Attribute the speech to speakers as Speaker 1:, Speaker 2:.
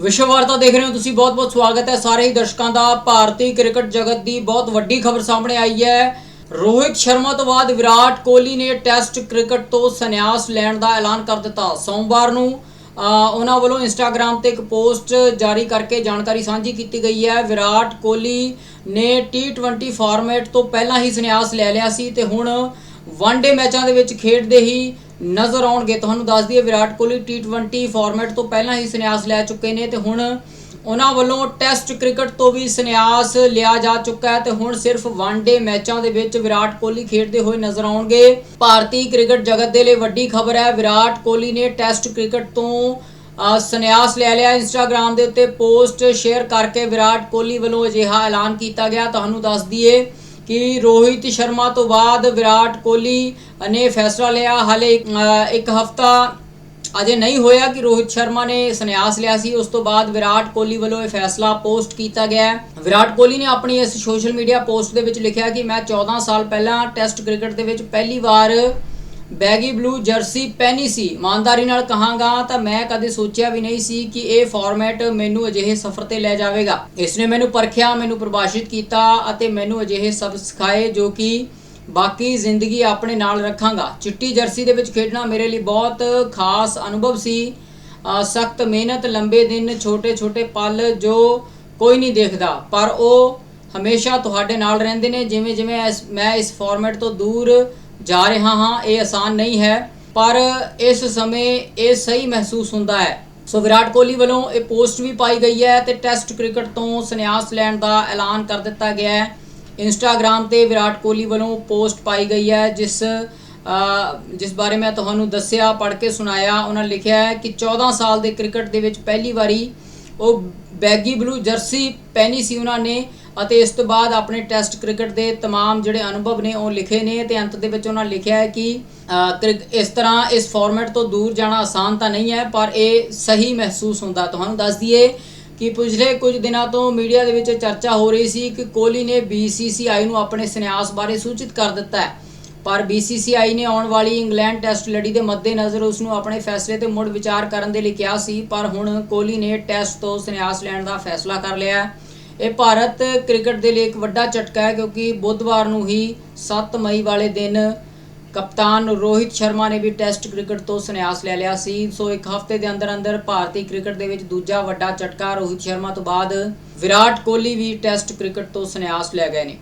Speaker 1: ਵਿਸ਼ਵ ਵਾਰਤਾ ਦੇਖ ਰਹੇ ਹੋ ਤੁਸੀਂ ਬਹੁਤ-ਬਹੁਤ ਸਵਾਗਤ ਹੈ। ਸਾਰੇ ਹੀ ਦਰਸ਼ਕਾਂ ਦਾ, ਭਾਰਤੀ ਕ੍ਰਿਕਟ ਜਗਤ ਦੀ ਬਹੁਤ ਵੱਡੀ ਖਬਰ ਸਾਹਮਣੇ ਆਈ ਹੈ। ਰੋਹਿਤ ਸ਼ਰਮਾ ਤੋਂ ਬਾਅਦ ਵਿਰਾਟ ਕੋਹਲੀ ਨੇ ਟੈਸਟ ਕ੍ਰਿਕਟ ਤੋਂ ਸੰਨਿਆਸ ਲੈਣ ਦਾ ਐਲਾਨ ਕਰ ਦਿੱਤਾ। ਸੋਮਵਾਰ ਨੂੰ ਉਹਨਾਂ ਵੱਲੋਂ ਇੰਸਟਾਗ੍ਰam ਤੇ ਇੱਕ ਪੋਸਟ ਜਾਰੀ ਕਰਕੇ ਜਾਣਕਾਰੀ ਸਾਂਝੀ ਕੀਤੀ ਗਈ ਹੈ। ਵਿਰਾਟ ਕੋਹਲੀ ਨੇ T20 ਫਾਰਮੈਟ ਤੋਂ ਪਹਿਲਾਂ ਹੀ ਸੰਨਿਆਸ ਲੈ ਲਿਆ ਸੀ ਤੇ ਹੁਣ ਵਨਡੇ ਮੈਚਾਂ ਦੇ ਵਿੱਚ ਖੇਡਦੇ ਹੀ ਨਜ਼ਰ ਆਉਣਗੇ। ਤੁਹਾਨੂੰ ਦੱਸ ਦਈਏ, ਵਿਰਾਟ ਕੋਹਲੀ T20 ਫਾਰਮੈਟ ਤੋਂ ਪਹਿਲਾਂ ਹੀ ਸੰਨਿਆਸ ਲੈ ਚੁੱਕੇ ਨੇ ਤੇ ਹੁਣ ਉਹਨਾਂ ਵੱਲੋਂ ਟੈਸਟ ਕ੍ਰਿਕਟ ਤੋਂ ਵੀ ਸੰਨਿਆਸ ਲਿਆ ਜਾ ਚੁੱਕਾ ਹੈ ਤੇ ਹੁਣ ਸਿਰਫ ਵਨਡੇ ਮੈਚਾਂ ਦੇ ਵਿੱਚ ਵਿਰਾਟ ਕੋਹਲੀ ਖੇਡਦੇ ਹੋਏ ਨਜ਼ਰ ਆਉਣਗੇ। ਭਾਰਤੀ ਕ੍ਰਿਕਟ ਜਗਤ ਦੇ ਲਈ ਵੱਡੀ ਖਬਰ ਹੈ, ਵਿਰਾਟ ਕੋਹਲੀ ਨੇ ਟੈਸਟ ਕ੍ਰਿਕਟ ਤੋਂ ਸੰਨਿਆਸ ਲੈ ਲਿਆ। ਇੰਸਟਾਗ੍ਰam ਦੇ ਉੱਤੇ ਪੋਸਟ ਸ਼ੇਅਰ ਕਰਕੇ ਵਿਰਾਟ ਕੋਹਲੀ ਵੱਲੋਂ ਅਜਿਹਾ ਐਲਾਨ ਕੀਤਾ ਗਿਆ। ਤੁਹਾਨੂੰ ਦੱਸ ਦਈਏ ਕਿ ਰੋਹਿਤ ਸ਼ਰਮਾ ਤੋਂ ਬਾਅਦ ਵਿਰਾਟ ਕੋਹਲੀ ਨੇ ਫੈਸਲਾ ਲਿਆ। ਹਾਲੇ ਇੱਕ- ਇੱਕ ਹਫਤਾ ਅਜੇ ਨਹੀਂ ਹੋਇਆ ਕਿ ਰੋਹਿਤ ਸ਼ਰਮਾ ਨੇ ਸੰਨਿਆਸ ਲਿਆ ਸੀ। ਉਸ ਤੋਂ ਬਾਅਦ ਵਿਰਾਟ ਕੋਹਲੀ ਵੱਲੋਂ ਇਹ ਫੈਸਲਾ ਪੋਸਟ ਕੀਤਾ ਗਿਆ ਹੈ। ਵਿਰਾਟ ਕੋਹਲੀ ਨੇ ਆਪਣੀ ਇਸ ਸੋਸ਼ਲ ਮੀਡੀਆ ਪੋਸਟ ਦੇ ਵਿੱਚ ਲਿਖਿਆ ਕਿ ਮੈਂ 14 ਸਾਲ ਪਹਿਲਾਂ ਟੈਸਟ ਕ੍ਰਿਕਟ ਦੇ ਵਿੱਚ ਪਹਿਲੀ ਵਾਰ ਬੈਗੀ ਬਲੂ ਜਰਸੀ ਪਹਿਨੀ ਸੀ। ਇਮਾਨਦਾਰੀ ਨਾਲ ਕਹਾਂਗਾ ਤਾਂ ਮੈਂ ਕਦੇ ਸੋਚਿਆ ਵੀ ਨਹੀਂ ਸੀ ਕਿ ਇਹ ਫਾਰਮੈਟ ਮੈਨੂੰ ਅਜਿਹੇ ਸਫ਼ਰ ਤੇ ਲੈ ਜਾਵੇਗਾ। ਇਸ ਨੇ ਮੈਨੂੰ ਪਰਖਿਆ, ਮੈਨੂੰ ਪਰਿਭਾਸ਼ਿਤ ਕੀਤਾ ਅਤੇ ਮੈਨੂੰ ਅਜਿਹੇ ਸਬਕ ਸਿਖਾਏ ਜੋ ਕਿ ਬਾਕੀ ਜ਼ਿੰਦਗੀ ਆਪਣੇ ਨਾਲ ਰੱਖਾਂਗਾ। ਚਿੱਟੀ ਜਰਸੀ ਦੇ ਵਿੱਚ ਖੇਡਣਾ ਮੇਰੇ ਲਈ ਬਹੁਤ ਖਾਸ ਅਨੁਭਵ ਸੀ। ਸਖਤ ਮਿਹਨਤ, ਲੰਬੇ ਦਿਨ, ਛੋਟੇ-ਛੋਟੇ ਪਲ ਜੋ ਕੋਈ ਨਹੀਂ ਦੇਖਦਾ। ਪਰ ਉਹ ਹਮੇਸ਼ਾ ਤੁਹਾਡੇ ਨਾਲ ਰਹਿੰਦੇ ਨੇ ਜਿਵੇਂ ਜਿਵੇਂ ਇਸ- ਮੈਂ ਇਸ ਫਾਰਮੈਟ ਤੋਂ ਦੂਰ ਜਾ ਰਿਹਾ ਹਾਂ, ਇਹ ਆਸਾਨ ਨਹੀਂ ਹੈ, ਪਰ ਇਸ ਸਮੇਂ ਇਹ ਸਹੀ ਮਹਿਸੂਸ ਹੁੰਦਾ ਹੈ। ਸੋ ਵਿਰਾਟ ਕੋਹਲੀ ਵੱਲੋਂ ਇਹ ਪੋਸਟ ਵੀ ਪਾਈ ਗਈ ਹੈ ਤੇ ਟੈਸਟ ਕ੍ਰਿਕਟ ਤੋਂ ਸੰਨਿਆਸ ਲੈਣ ਦਾ ਐਲਾਨ ਕਰ ਦਿੱਤਾ ਗਿਆ ਹੈ। ਇੰਸਟਾਗ੍ਰam ਤੇ ਵਿਰਾਟ ਕੋਹਲੀ ਵੱਲੋਂ ਪੋਸਟ ਪਾਈ ਗਈ ਹੈ, ਜਿਸ ਜਿਸ ਬਾਰੇ ਮੈਂ ਤੁਹਾਨੂੰ ਦੱਸਿਆ, ਪੜ੍ਹ ਕੇ ਸੁਣਾਇਆ। ਉਹਨਾਂ ਲਿਖਿਆ ਹੈ ਕਿ 14 ਸਾਲ ਦੇ ਕ੍ਰਿਕਟ ਦੇ ਵਿੱਚ ਪਹਿਲੀ ਵਾਰੀ ਉਹ ਬੈਗੀ ਬਲੂ ਜਰਸੀ ਪਹਿਨੀ ਸੀ ਉਹਨਾਂ ਨੇ। ਅਤੇ ਇਸ ਤੋਂ ਬਾਅਦ ਆਪਣੇ ਟੈਸਟ ਕ੍ਰਿਕਟ ਦੇ तमाम ਜਿਹੜੇ ਅਨੁਭਵ ਨੇ ਉਹ ਲਿਖੇ ਨੇ ਤੇ ਅੰਤ ਦੇ ਵਿੱਚ ਉਹਨਾਂ ਲਿਖਿਆ ਹੈ ਕਿ ਅ, ਕ੍ਰਿਕ- ਇਸ ਤਰ੍ਹਾਂ ਇਸ ਫਾਰਮੈਟ ਤੋਂ ਦੂਰ ਜਾਣਾ ਆਸਾਨ ਤਾਂ ਨਹੀਂ ਹੈ ਪਰ ਇਹ ਸਹੀ ਮਹਿਸੂਸ ਹੁੰਦਾ ਤੁਹਾਨੂੰ ਦੱਸ ਦਈਏ ਕਿ ਪਿਛਲੇ ਕੁਝ ਦਿਨਾਂ ਤੋਂ ਮੀਡੀਆ ਦੇ ਵਿੱਚ ਚਰਚਾ ਹੋ ਰਹੀ ਸੀ ਕਿ ਕੋਹਲੀ ਨੇ BCCI ਨੂੰ ਆਪਣੇ ਸੰਨਿਆਸ ਬਾਰੇ ਸੂਚਿਤ ਕਰ ਦਿੱਤਾ ਹੈ ਪਰ BCCI ਨੇ ਆਉਣ ਵਾਲੀ ਇੰਗਲੈਂਡ ਟੈਸਟ ਲੜੀ ਦੇ ਮੱਦੇਨਜ਼ਰ ਉਸ ਨੂੰ ਆਪਣੇ ਫੈਸਲੇ ਤੇ ਮੁੜ ਵਿਚਾਰ ਕਰਨ ਦੇ ਲਈ ਕਿਹਾ ਸੀ ਪਰ ਹੁਣ ਕੋਹਲੀ ਨੇ ਟੈਸਟ ਤੋਂ ਸੰਨਿਆਸ ਲੈਣ ਦਾ ਫੈਸਲਾ ਕਰ ਲਿਆ ਹੈ ਇਹ ਭਾਰਤ ਕ੍ਰਿਕਟ ਦੇ ਲਈ ਇੱਕ ਵੱਡਾ ਝਟਕਾ ਹੈ ਕਿਉਂਕਿ ਬੁੱਧਵਾਰ ਨੂੰ ਹੀ 7 ਮਈ ਵਾਲੇ ਦਿਨ ਕਪਤਾਨ ਰੋਹਿਤ ਸ਼ਰਮਾ ਨੇ ਵੀ ਟੈਸਟ ਕ੍ਰਿਕਟ ਤੋਂ ਸੰਨਿਆਸ ਲੈ ਲਿਆ ਸੀ। ਸੋ ਇੱਕ ਹਫ਼ਤੇ ਦੇ ਅੰਦਰ ਅੰਦਰ ਭਾਰਤੀ ਕ੍ਰਿਕਟ ਦੇ ਵਿੱਚ ਦੂਜਾ ਵੱਡਾ ਝਟਕਾ ਰੋਹਿਤ ਸ਼ਰਮਾ ਤੋਂ ਬਾਅਦ ਵਿਰਾਟ ਕੋਹਲੀ ਵੀ ਟੈਸਟ ਕ੍ਰਿਕਟ ਤੋਂ ਸੰਨਿਆਸ ਲੈ ਗਏ ਨੇ।